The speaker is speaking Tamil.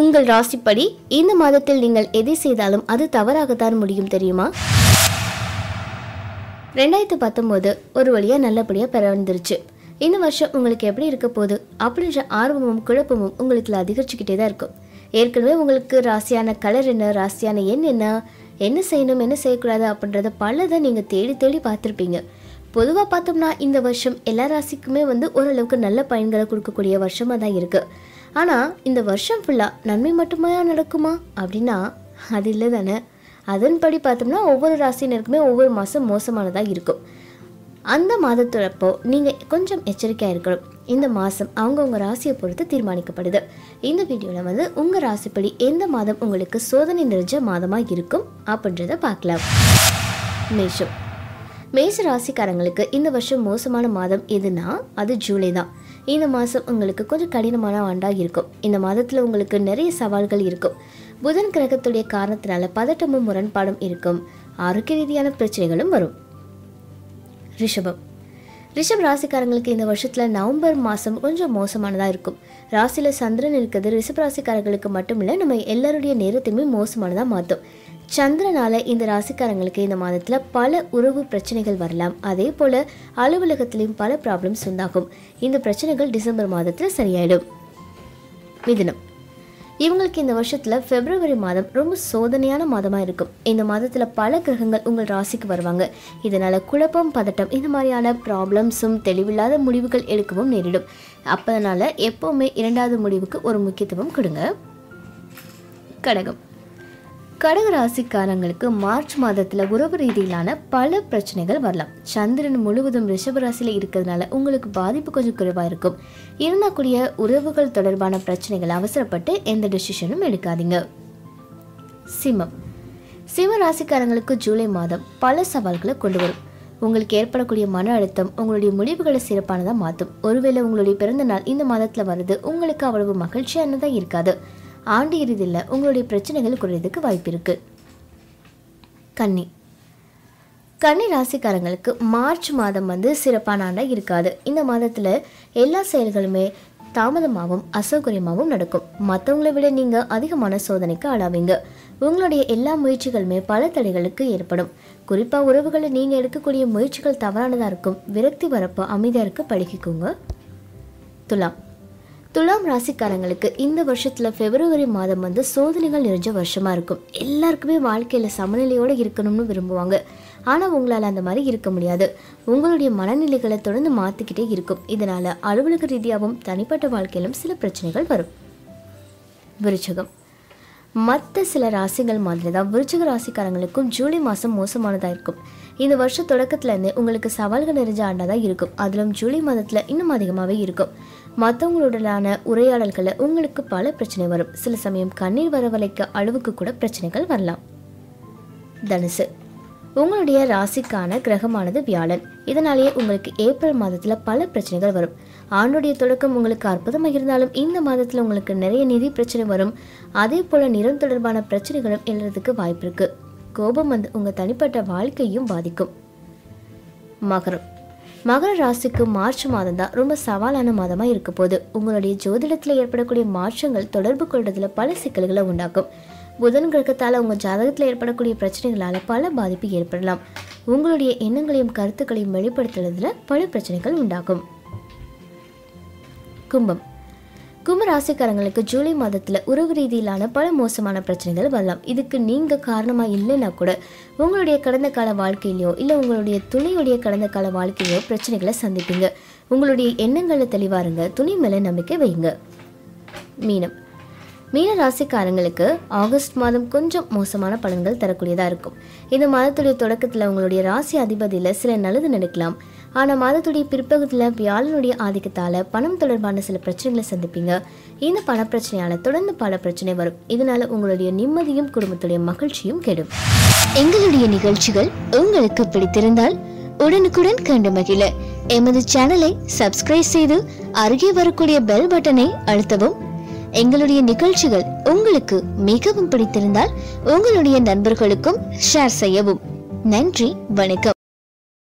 உங்கள் ராசிப்படி இந்த மாதத்தில் நீங்கள் எதை செய்தாலும் அது தவறாகத்தான் முடியும் தெரியுமா? ரெண்டாயிரத்து பத்தொம்போது ஒரு வழியாக நல்லபடியாக பிறந்துருச்சு. இந்த வருஷம் உங்களுக்கு எப்படி இருக்க போகுது? அப்படின்ற ஆர்வமும் குழப்பமும் உங்களுக்கு அதிகரிச்சுக்கிட்டே தான் இருக்கும். ஏற்கனவே உங்களுக்கு ராசியான கலர் என்ன ராசியான எண் என்ன என்ன செய்யணும் என்ன செய்யக்கூடாது அப்படின்றத பலதை நீங்கள் தேடி தேடி பார்த்துருப்பீங்க. பொதுவாக பார்த்தோம்னா இந்த வருஷம் எல்லா ராசிக்குமே வந்து ஓரளவுக்கு நல்ல பயன்களை கொடுக்கக்கூடிய வருஷமாக தான் இருக்குது ஆனால் இந்த வருஷம் ஃபுல்லாக நன்மை மட்டுமே நடக்குமா? அப்படின்னா அது இல்லை தானே அதன்படி பார்த்தோம்னா ஒவ்வொரு ராசினருக்குமே ஒவ்வொரு மாதம் மோசமானதாக இருக்கும். அந்த மாதத்துறப்போ நீங்கள் கொஞ்சம் எச்சரிக்கையாக இருக்கணும். இந்த மாதம் அவங்கவுங்க ராசியை பொறுத்து தீர்மானிக்கப்படுது. இந்த வீடியோவில் வந்து உங்கள் ராசிப்படி எந்த மாதம் உங்களுக்கு சோதனை நிறைஞ்ச மாதமாக இருக்கும் அப்படின்றத பார்க்கலாம். மேஷம். மேஷ ராசிக்காரங்களுக்கு இந்த வருஷம் மோசமான மாதம் எதுனா அது ஜூலை தான். இந்த மாதம் உங்களுக்கு கொஞ்சம் கடினமான ஆண்டாக இருக்கும். இந்த மாதத்தில் உங்களுக்கு நிறைய சவால்கள் இருக்கும். புதன் கிரகத்துடைய காரணத்தினால பதட்டமும் முரண்பாடும் இருக்கும். ஆரோக்கிய ரீதியான பிரச்சனைகளும் வரும். ரிஷபம். ரிஷப் ராசிக்காரங்களுக்கு இந்த வருஷத்தில் நவம்பர் மாதம் கொஞ்சம் மோசமானதாக இருக்கும். ராசியில் சந்திரன் இருக்கிறது ரிஷப் ராசிக்காரர்களுக்கு மட்டுமில்லை நம்ம எல்லாருடைய நேரத்தையுமே மோசமானதாக மாற்றும் சந்திரனால இந்த ராசிக்காரங்களுக்கு இந்த மாதத்தில் பல உறவு பிரச்சனைகள் வரலாம். அதே போல் அலுவலகத்திலையும் பல ப்ராப்ளம்ஸ் உண்டாகும். இந்த பிரச்சனைகள் டிசம்பர் மாதத்தில் சரியாயிடும். மிதுனம். இவங்களுக்கு இந்த வருஷத்தில் பிப்ரவரி மாதம் ரொம்ப சோதனையான மாதமாக இருக்கும். இந்த மாதத்தில் பல கிரகங்கள் உங்கள் ராசிக்கு வருவாங்க. இதனால் குழப்பம் பதட்டம் இந்த மாதிரியான ப்ராப்ளம்ஸும் தெளிவில்லாத முடிவுகள் எடுக்கவும் நேரிடும். அப்போதனால எப்போவுமே இரண்டாவது முடிவுக்கு ஒரு முக்கியத்துவம் கொடுங்க. கடகம். கடக ராசிக்காரங்களுக்கு மார்ச் மாதத்தில் உறவு ரீதியிலான பல பிரச்சனைகள் வரலாம். சந்திரன் முழுவதும் ரிஷபராசியில் இருக்கிறதுனால உங்களுக்கு பாதிப்பு கொஞ்சம் குறைவாக இருக்கும். இருந்தாக்கூடிய உறவுகள் தொடர்பான பிரச்சனைகள் அவசரப்பட்டு எந்த டெசிஷனும் எடுக்காதீங்க. சிம்மம். சிம்ம ராசிக்காரங்களுக்கு ஜூலை மாதம் பல சவால்களை கொண்டு வரும். உங்களுக்கு ஏற்படக்கூடிய மன அழுத்தம் உங்களுடைய முடிவுகளை சிறப்பானதாக மாற்றும் ஒருவேளை உங்களுடைய பிறந்த நாள் இந்த மாதத்தில் வருது உங்களுக்கு அவ்வளவு மகிழ்ச்சியானதாக இருக்காது. ஆண்டு இறுதியில் உங்களுடைய பிரச்சனைகள் குறையதுக்கு வாய்ப்பு இருக்கு. கன்னி. கன்னி ராசிக்காரங்களுக்கு மார்ச் மாதம் வந்து சிறப்பான ஆண்டாக இருக்காது. இந்த மாதத்தில் எல்லா செயல்களுமே தாமதமாகவும் அசௌகரியமாகவும் நடக்கும். மற்றவங்களை விட நீங்கள் அதிகமான சோதனைக்கு ஆளாவீங்க. உங்களுடைய எல்லா முயற்சிகளுமே பல தடைகளுக்கு ஏற்படும். குறிப்பாக உறவுகளை நீங்கள் எடுக்கக்கூடிய முயற்சிகள் தவறானதாக இருக்கும். விரக்தி வரப்போ அமைதியாக இருக்க பழகிக்கோங்க. துலாம். துலாம் ராசிக்காரங்களுக்கு இந்த வருஷத்தில் பிப்ரவரி மாதம் வந்து சோதனைகள் நிறைஞ்ச வருஷமாக இருக்கும். எல்லாருக்குமே வாழ்க்கையில் சமநிலையோடு இருக்கணும்னு விரும்புவாங்க. ஆனால் உங்களால் அந்த மாதிரி இருக்க முடியாது. உங்களுடைய மனநிலைகளை தொடர்ந்து மாற்றிக்கிட்டே இருக்கும். இதனால் அலுவலக ரீதியாகவும் தனிப்பட்ட வாழ்க்கையிலும் சில பிரச்சனைகள் வரும். விருச்சகம். மற்ற சில ராசிகள் மாதிரி தான் விருச்சக ராசிக்காரங்களுக்கும் ஜூலை மாதம் மோசமானதாக இருக்கும். இந்த வருஷ தொடக்கத்துலேருந்து உங்களுக்கு சவால்கள் நிறைஞ்ச ஆண்டாக தான் இருக்கும். அதிலும் ஜூலை மாதத்தில் இன்னும் அதிகமாகவே இருக்கும். மற்றவங்களுடனான உரையாடல்களில் உங்களுக்கு பல பிரச்சனை வரும். சில சமயம் கண்ணீர் வரவழைக்க அளவுக்கு கூட பிரச்சனைகள் வரலாம். தனுசு. உங்களுடைய ராசிக்கான கிரகமானது வியாழன். இதனாலேயே உங்களுக்கு ஏப்ரல் மாதத்தில் பல பிரச்சனைகள் வரும். ஆண்டுடைய தொடக்கம் உங்களுக்கு அற்புதமாக இருந்தாலும் இந்த மாதத்தில் உங்களுக்கு நிறைய நிதி பிரச்சனை வரும். அதே போல் நிறம் தொடர்பான பிரச்சனைகளும் எழுறதுக்கு வாய்ப்பு இருக்குது கோபம் வந்து உங்கள் தனிப்பட்ட வாழ்க்கையும் பாதிக்கும். மகரம். மகர ராசிக்கு மார்ச் மாதம் தான் ரொம்ப சவாலான மாதமாக இருக்க போது உங்களுடைய ஜோதிடத்தில் ஏற்படக்கூடிய மாற்றங்கள் தொடர்பு கொள்வதில் பல சிக்கல்களை உண்டாக்கும். புதன் கிரகத்தால் உங்கள் ஜாதகத்தில் ஏற்படக்கூடிய பிரச்சனைகளால் பல பாதிப்பு ஏற்படலாம். உங்களுடைய எண்ணங்களையும் கருத்துக்களையும் வெளிப்படுத்துறதுல பல பிரச்சனைகள் உண்டாகும். கும்பம். கும்பராசிக்காரங்களுக்கு ஜூலை மாதத்தில் உறவு ரீதியிலான பல மோசமான பிரச்சனைகள் வரலாம். இதுக்கு நீங்கள் காரணமாக இல்லைன்னா கூட உங்களுடைய கடந்த கால வாழ்க்கையிலையோ இல்லை உங்களுடைய துணையுடைய கடந்த கால வாழ்க்கையிலையோ பிரச்சனைகளை சந்திப்பீங்க. உங்களுடைய எண்ணங்களை தெளிவாருங்க துணி மேலே நம்பிக்கை வைங்க. மீனம். மீன ராசிக்காரங்களுக்கு ஆகஸ்ட் மாதம் கொஞ்சம் மோசமான பலன்கள் தரக்கூடியதாக இருக்கும். இந்த மாதத்துடைய தொடக்கத்தில் உங்களுடைய ராசி அதிபதியில் சில நல்லது நடக்கலாம் ஆனால் மாதத்துடைய பிற்பகுதியில் வியாழனுடைய ஆதிக்கத்தால் பணம் தொடர்பான சில பிரச்சனைகளை சந்திப்பீங்க. இந்த பண பிரச்சனையால் தொடர்ந்து பல பிரச்சனை வரும். இதனால உங்களுடைய நிம்மதியும் குடும்பத்துடைய மகிழ்ச்சியும் கெடும். எங்களுடைய நிகழ்ச்சிகள் உங்களுக்கு பிடித்திருந்தால் உடனுக்குடன் கண்டு மகிழ. எமது சேனலை சப்ஸ்கிரைப் செய்து அருகே வரக்கூடிய பெல் பட்டனை அழுத்தவும். எங்களுடைய நிகழ்ச்சிகள் உங்களுக்கு மிகவும் பிடித்திருந்தால் உங்களுடைய நண்பர்களுக்கும் ஷேர் செய்யவும். நன்றி வணக்கம்.